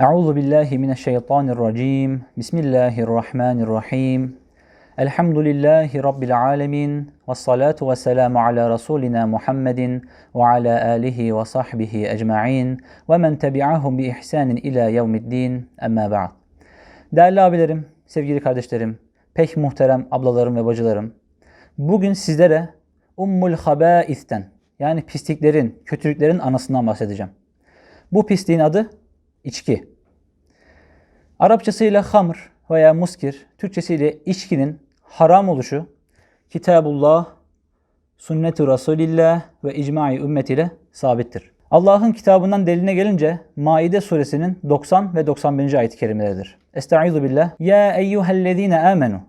Euzu billahi mineşşeytanirracim. Bismillahirrahmanirrahim. Elhamdülillahi rabbil alamin. Ves salatu vesselamu ala rasulina Muhammedin ve ala alihi ve sahbihi ecmaîn ve men tebi'ahum bi ihsanin ila yevmiddin. Amma ba'd. Değerli abilerim, sevgili kardeşlerim, pek muhterem ablalarım ve bacılarım. Bugün sizlere Ummul Habais'ten yani pisliklerin, kötülüklerin anasından bahsedeceğim. Bu pisliğin adı içki. Arapçasıyla hamr veya muskir, Türkçesiyle içkinin haram oluşu Kitabullah, Sünnet-i Resulillah ve icma-i ümmet ile sabittir. Allah'ın kitabından deline gelince Maide suresinin 90 ve 91. ayet-i kerimeleridir. Estaizu billah. Ya eyyühellezine amenu.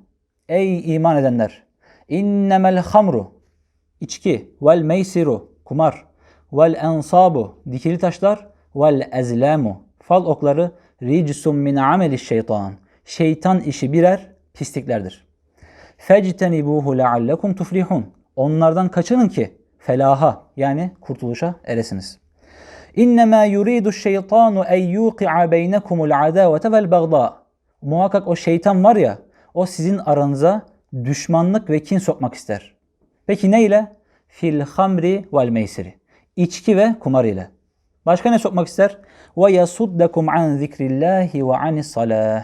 Ey iman edenler. İnnemel hamru. içki vel meysiru. Kumar. Vel ensabu. Dikili taşlar. Vel ezlamu. Fal okları. Ricsun min ameli şeytan. Şeytan işi birer pisliklerdir. Fectenibuhu leallekum tuflihun. Onlardan kaçının ki felaha yani kurtuluşa eresiniz. İnnemâ yuridu şeytanu en yuqi'a beynekumul adavete vel bagda. Muhakkak o şeytan var ya o sizin aranıza düşmanlık ve kin sokmak ister. Peki ne ile? Fil hamri vel meysiri. İçki ve kumar ile. Başka ne sokmak ister? Ve yasuddakum an zikrillahi ve anis salah.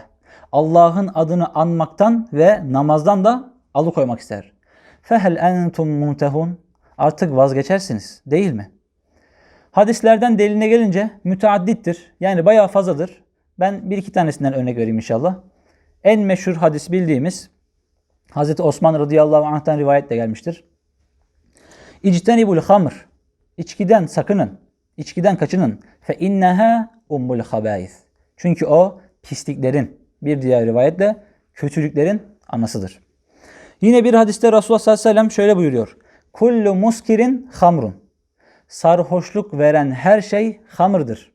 Allah'ın adını anmaktan ve namazdan da alıkoymak ister. Fehel entum muntehun. Artık vazgeçersiniz değil mi? Hadislerden deline gelince müteaddittir. Yani bayağı fazladır. Ben bir iki tanesinden örnek vereyim inşallah. En meşhur hadis bildiğimiz Hazreti Osman radıyallahu anh'tan rivayetle gelmiştir. İctenibul hamr. İçkiden sakının. İçkiden kaçının. Fe inneha ummul habais. Çünkü o pisliklerin bir diğer rivayetle kötülüklerin anasıdır. Yine bir hadiste Resulullah sallallahu aleyhi ve sellem şöyle buyuruyor. Kullu muskirin hamrun. Sarhoşluk veren her şey hamırdır.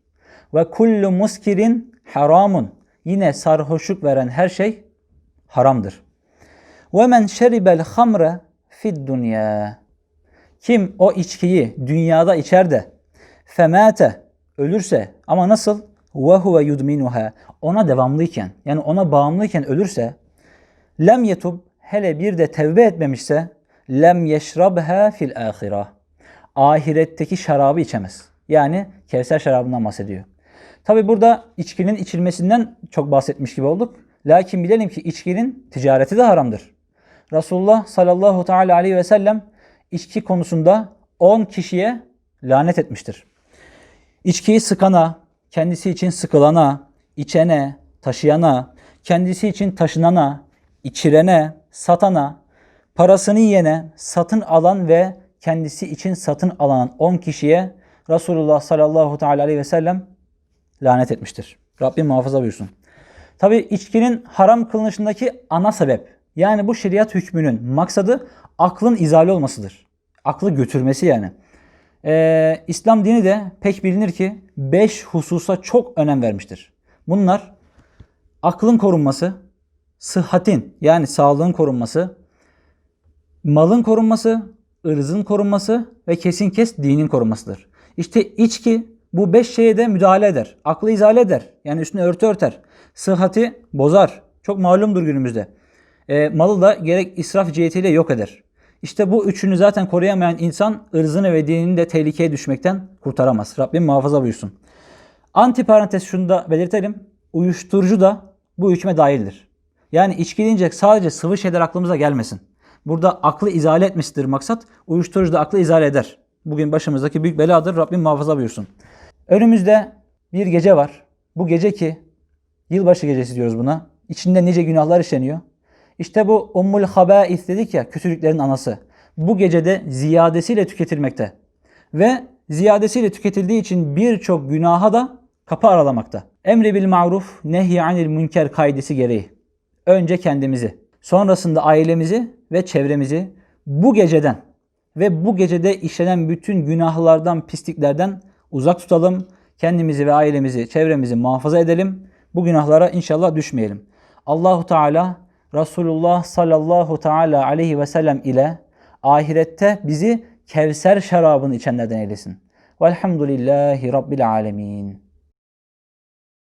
Ve kullu muskirin haramun. Yine sarhoşluk veren her şey haramdır. Ve men şeribel hamre fid dünya. Kim o içkiyi dünyada içer de femate ölürse ama nasıl? Ve huve yudminuha. Ona devamlıyken yani ona bağımlıyken ölürse lem yetub hele bir de tevbe etmemişse lem yeşrabha fil ahireh. Ahiretteki şarabı içemez. Yani Kevser şarabından bahsediyor. Tabi burada içkinin içilmesinden çok bahsetmiş gibi olduk. Lakin bilelim ki içkinin ticareti de haramdır. Resulullah sallallahu teala aleyhi ve sellem içki konusunda 10 kişiye lanet etmiştir. İçkiyi sıkana, kendisi için sıkılana, içene, taşıyana, kendisi için taşınana, içirene, satana, parasını yiyene, satın alan ve kendisi için satın alan 10 kişiye Resulullah sallallahu teala aleyhi ve sellem lanet etmiştir. Rabbim muhafaza buyursun. Tabi içkinin haram kılınışındaki ana sebep yani bu şeriat hükmünün maksadı aklın izale olmasıdır. Aklı götürmesi yani. Ee, İslam dini de pek bilinir ki 5 hususa çok önem vermiştir. Bunlar aklın korunması, sıhhatin yani sağlığın korunması, malın korunması, ırzın korunması ve kesin kes dinin korunmasıdır. İşte içki bu beş şeye de müdahale eder. Aklı izale eder. Yani üstüne örtü örter. Sıhhati bozar. Çok malumdur günümüzde. E, malı da gerek israf cihetiyle yok eder. İşte bu üçünü zaten koruyamayan insan ırzını ve dinini de tehlikeye düşmekten kurtaramaz. Rabbim muhafaza buyursun. Anti parantez şunu da belirtelim. Uyuşturucu da bu hükme dahildir. Yani içki deyince sadece sıvı şeyler aklımıza gelmesin. Burada aklı izale etmesidir maksat. Uyuşturucu da aklı izale eder. Bugün başımızdaki büyük beladır. Rabbim muhafaza buyursun. Önümüzde bir gece var. Bu gece ki yılbaşı gecesi diyoruz buna. İçinde nice günahlar işleniyor. İşte bu ummul habais dedik ya kötülüklerin anası. Bu gecede ziyadesiyle tüketilmekte. Ve ziyadesiyle tüketildiği için birçok günaha da kapı aralamakta. Emri bil maruf, nehy anil münker kaidesi gereği. Önce kendimizi, sonrasında ailemizi ve çevremizi bu geceden ve bu gecede işlenen bütün günahlardan, pisliklerden uzak tutalım. Kendimizi ve ailemizi, çevremizi muhafaza edelim. Bu günahlara inşallah düşmeyelim. Allahu Teala Resulullah sallallahu teala aleyhi ve sellem ile ahirette bizi Kevser şarabını içenlerden eylesin. Velhamdülillahi Rabbil alemin.